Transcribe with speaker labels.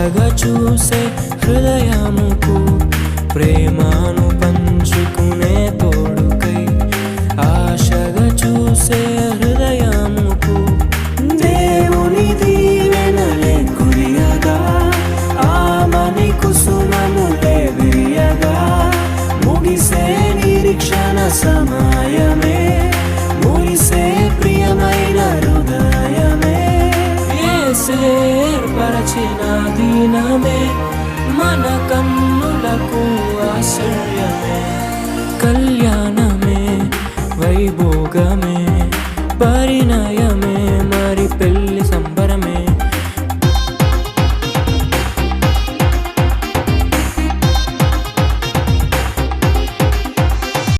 Speaker 1: కొత్తగా చూసే హృదయముకు ప్రేమను పంచుకునే తోడుకై ఆశగా చూసే హృదయముకు. దేవుని దీవెనలే ముగిసే నిరీక్షణ సమయమే. ఏర్పరచిన దీనమే మన కన్నులకు ఆశ్చర్యమే కళ్యాణమే వైభోగమే పరిణయమే మరి పెళ్ళి సంబరమే.